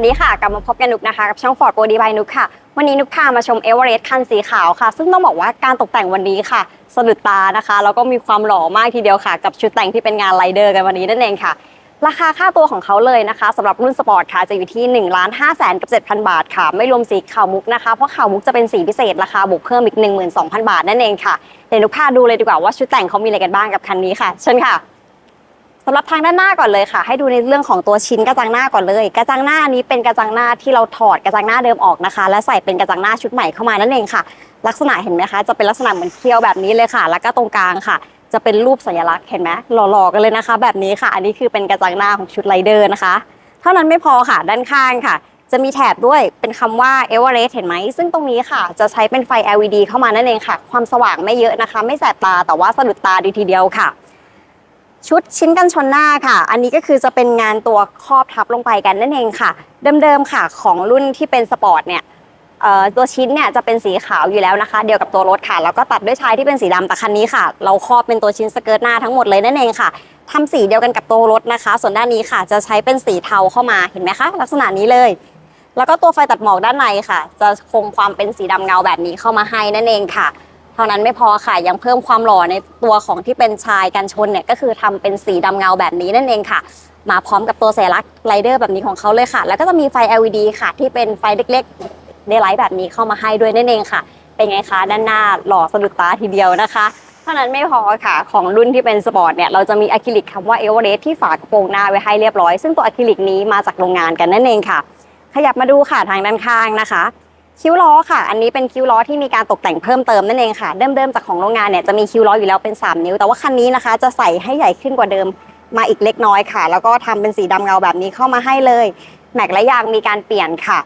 วัสดีค่ะ กลับมาพบกันนุกนะคะ กับช่อง Ford Body by นุกค่ะ วันนี้นุกพามาชมเอเวอเรสต์คันสีขาวค่ะ ซึ่งต้องบอกว่าการตกแต่งวันนี้ค่ะสะดุดตานะคะ แล้วก็มีความหล่อมากทีเดียวค่ะ กับชุดแต่งที่เป็นงานไรเดอร์กันวันนี้นั่นเองค่ะ ราคาค่าตัวของเขาเลยนะคะสำหรับรุ่นสปอร์ตค่ะจะอยู่ที่1นึ่งล้านห้าแสนกับ7,000บาทค่ะ ไม่รวมสีขาวมุกนะคะ เพราะขาวมุกจะเป็นสีพิเศษราคาบวกเพิ่มอีก 12,000 บาทนั่นเองค่ะเดี๋ยวนุกพาดูเลยดีกว่าว่าชุดแต่งเขามีอะไรกันบ้างกับคันนี้ค่ะ เชิญค่ะ สำหรับทางด้านหน้าก่อนเลยค่ะ ให้ดูในเรื่องของตัวชิ้นกระจังหน้าก่อนเลย กระจังหน้านี้เป็นกระจังหน้าที่เราถอดกระจังหน้าเดิมออกนะคะ และใส่เป็นกระจังหน้าชุดใหม่เข้ามานั่นเองค่ะ ลักษณะเห็นไหมคะ จะเป็นลักษณะเหมือนเคี้ยวแบบนี้เลยค่ะ แล้วก็ตรงกลางค่ะ จะเป็นรูปสัญลักษณ์เห็นไหมหล่อๆกันเลยนะคะ แบบนี้ค่ะ อันนี้คือเป็นกระจังหน้าของชุดไรเดอร์นะคะ เท่านั้นไม่พอค่ะ ด้านข้างค่ะ จะมีแถบด้วยเป็นคำว่า e v e r e s t เห็นไหมซึ่งตรงนี้ค่ะ จะใช้เป็นไฟ LED เข้ามานั่นเองค่ะ ความสว่างไม่เยอะนะคะ ไม่แสบตาแต่ว่าสะดุดตาดีทีเดียวค่ะ ชุดชิ้นกันชนหน้าค่ะ อันนี้ก็คือจะเป็นงานตัวครอบทับลงไปกันนั่นเองค่ะ เดิมๆค่ะของรุ่นที่เป็นสปอร์ตเนี่ยตัวชิ้นเนี่ยจะเป็นสีขาวอยู่แล้วนะคะ เดียวกับตัวรถค่ะ แล้วก็ตัดด้วยชายที่เป็นสีดำแต่คันนี้ค่ะ เราครอบเป็นตัวชิ้นสเกิร์ตหน้าทั้งหมดเลยนั่นเองค่ะทำสีเดียวกันกับตัวรถนะคะ ส่วนด้านนี้ค่ะ จะใช้เป็นสีเทาเข้ามาเห็นไหมคะ ลักษณะนี้เลย แล้วก็ตัวไฟตัดหมอกด้านในค่ะ จะคงความเป็นสีดำเงาแบบนี้เข้ามาให้นั่นเองค่ะ ท่านั้นไม่พอค่ะยังเพิ่มความหล่อในตัวของที่เป็นชายกันชนเนี่ยก็คือทำเป็นสีดำเงาแบบนี้นั่นเองค่ะ มาพร้อมกับตัวสัญลักษณ์ไรเดอร์แบบนี้ของเขาเลยค่ะ แล้วก็จะมีไฟ LED ค่ะที่เป็นไฟเล็กๆเดไลท์แบบนี้เข้ามาให้ด้วยนั่นเองค่ะ เป็นไงคะด้านหน้าหล่อสะดุดตาทีเดียวนะคะเท่านั้นไม่พอค่ะ ของรุ่นที่เป็นสปอร์ตเนี่ยเราจะมีอะคริลิกคำว่าเอเวอเรสที่ฝากระโปรงหน้าไว้ให้เรียบร้อย ซึ่งตัวอะคริลิกนี้มาจากโรงงานกันนั่นเองค่ะ ขยับมาดูค่ะทางด้านข้างนะคะ คิ้วล้อค่ะ อันนี้เป็นคิ้วล้อที่มีการตกแต่งเพิ่มเติมนั่นเองค่ะ เดิมๆจากของโรงงานเนี่ยจะมีคิ้วล้ออยู่แล้วเป็น 3 นิ้ว แต่ว่าคันนี้นะคะจะใส่ให้ใหญ่ขึ้นกว่าเดิมมาอีกเล็กน้อยค่ะ แล้วก็ทำเป็นสีดำเงาแบบนี้เข้ามาให้เลย แม็กและยางมีการเปลี่ยนค่ะ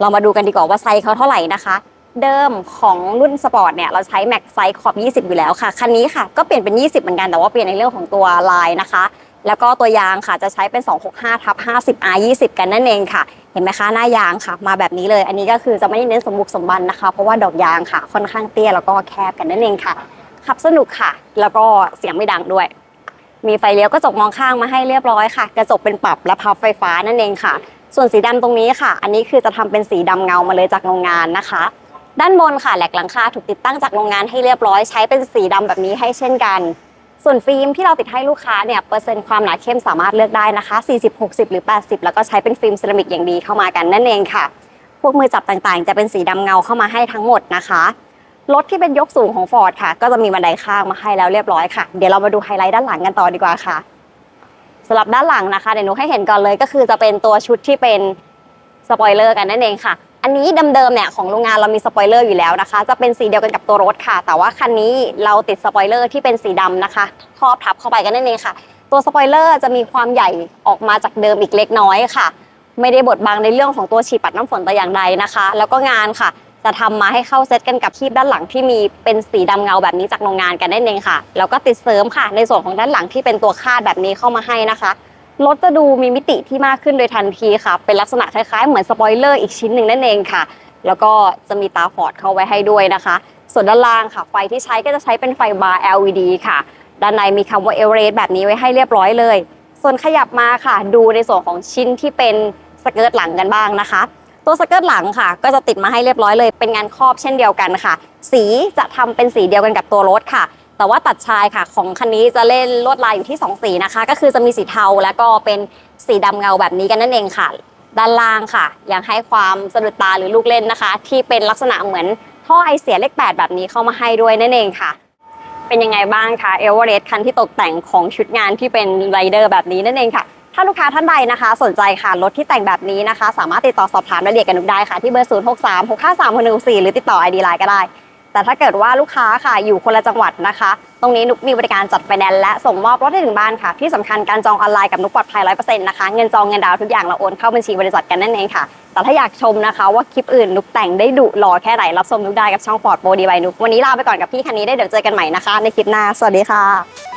เรามาดูกันดีกว่าว่าไซส์เขาเท่าไหร่นะคะ เดิมของรุ่นสปอร์ตเนี่ยเราใช้แม็กไซส์ขอบ 20 อยู่แล้วค่ะ คันนี้ค่ะก็เปลี่ยนเป็น 20 เหมือนกัน แต่ว่าเปลี่ยนในเรื่องของตัวลายนะคะ แล้วก็ตัวยางค่ะจะใช้เป็น 265ทับ50 R 20กันนั่นเองค่ะ เห็นไหมคะหน้ายางค่ะ มาแบบนี้เลย อันนี้ก็คือจะไม่ได้เน้นสมบุกสมบันนะคะ เพราะว่าดอกยางค่ะค่อนข้างเตี้ยแล้วก็แคบกันนั่นเองค่ะ ขับสนุกค่ะ แล้วก็เสียงไม่ดังด้วย มีไฟเลี้ยวกระจกมองข้างมาให้เรียบร้อยค่ะ กระจกเป็นปรับและพับไฟฟ้านั่นเองค่ะ ส่วนสีดำตรงนี้ค่ะ อันนี้คือจะทำเป็นสีดำเงามาเลยจากโรงงานนะคะ ด้านบนค่ะแหลกหลังคาถูกติดตั้งจากโรงงานให้เรียบร้อยใช้เป็นสีดำแบบนี้ให้เช่นกัน ส่วนฟิล์มที่เราติดให้ลูกค้าเนี่ยเปอร์เซ็นต์ความหนาเข้มสามารถเลือกได้นะคะ 40 60 หรือ 80 แล้วก็ใช้เป็นฟิล์มเซรามิกอย่างดีเข้ามากันนั่นเองค่ะ พวกมือจับต่างๆ จะเป็นสีดำเงาเข้ามาให้ทั้งหมดนะคะรถที่เป็นยกสูงของ Ford ค่ะ ก็จะมีบันไดข้างมาให้แล้วเรียบร้อยค่ะ เดี๋ยวเรามาดูไฮไลท์ด้านหลังกันต่อดีกว่าค่ะสำหรับด้านหลังนะคะเดี๋ยวหนูให้เห็นก่อนเลยก็คือจะเป็นตัวชุดที่เป็นสปอยเลอร์กันนั่นเองค่ะ อันนี้เดิมๆเนี่ยของโรงงานเรามีสปอยเลอร์อยู่แล้วนะคะ จะเป็นสีเดียวกันกับตัวรถค่ะ แต่ว่าคันนี้เราติดสปอยเลอร์ที่เป็นสีดำนะคะครอบทับเข้าไปกันนั่นเองค่ะ ตัวสปอยเลอร์จะมีความใหญ่ออกมาจากเดิมอีกเล็กน้อยค่ะ ไม่ได้บดบังในเรื่องของตัวฉีดปัดน้ำฝนแต่อย่างใดนะคะ แล้วก็งานค่ะ จะทำมาให้เข้าเซตกันกับคีบด้านหลังที่มีเป็นสีดำเงาแบบนี้จากโรงงานกันนั่นเองค่ะ แล้วก็ติดเสริมค่ะ ในส่วนของด้านหลังที่เป็นตัวคาดแบบนี้เข้ามาให้นะคะ รถจะดูมีมิติที่มากขึ้นโดยทันทีค่ะ เป็นลักษณะคล้ายๆ เหมือนสปอยเลอร์อีกชิ้นหนึ่งนั่นเองค่ะ แล้วก็จะมีตาฟอร์ดเข้าไว้ให้ด้วยนะคะ ส่วนด้านล่างค่ะ ไฟที่ใช้ก็จะใช้เป็นไฟบาร์ LED ค่ะ ด้านในมีคำว่าเอเวอเรสต์แบบนี้ไว้ให้เรียบร้อยเลย ส่วนขยับมาค่ะ ดูในส่วนของชิ้นที่เป็นสเกิร์ตหลังกันบ้างนะคะ ตัวสเกิร์ตหลังค่ะ ก็จะติดมาให้เรียบร้อยเลย เป็นงานครอบเช่นเดียวกันค่ะ สีจะทำเป็นสีเดียวกันกับตัวรถค่ะ แต่ว่าตัดชายค่ะ ของคันนี้จะเล่นลวดลายอยู่ที่ 2 สีนะคะ ก็คือจะมีสีเทาแล้วก็เป็นสีดำเงาแบบนี้กันนั่นเองค่ะ ด้านล่างค่ะ ยังให้ความสะดุดตาหรือลูกเล่นนะคะ ที่เป็นลักษณะเหมือนท่อไอเสียเลข8แบบนี้เข้ามาให้ด้วยนั่นเองค่ะ เป็นยังไงบ้างคะเอเวอเรสต์คันที่ตกแต่งของชุดงานที่เป็นไรเดอร์แบบนี้นั่นเองค่ะถ้าลูกค้าท่านใดนะคะ สนใจค่ะรถที่แต่งแบบนี้นะคะ สามารถติดต่อสอบถามรายละเอียดกันนุกได้ค่ะ ที่เบอร์ 0 6 3 6 5 3 1 4 หรือติดต่อ ID ไลน์ก็ได้ แต่ถ้าเกิดว่าลูกค้าค่ะอยู่คนละจังหวัดนะคะ ตรงนี้นุกมีบริการจัดไฟแนนซ์และส่งมอบรถให้ถึงบ้านค่ะ ที่สำคัญการจองออนไลน์กับนุกปลอดภัยร้อยเปอร์เซ็นต์นะคะ เงินจองเงินดาวทุกอย่างเราโอนเข้าบัญชีบริษัทกันนั่นเองค่ะ แต่ถ้าอยากชมนะคะ ว่าคลิปอื่นนุกแต่งได้ดุหล่อแค่ไหนรับชมนุกได้กับช่อง Ford Body by นุกวันนี้ลาไปก่อนกับพี่คันนี้ได้เดี๋ยวเจอกันใหม่นะคะ ในคลิปหน้าสวัสดีค่ะ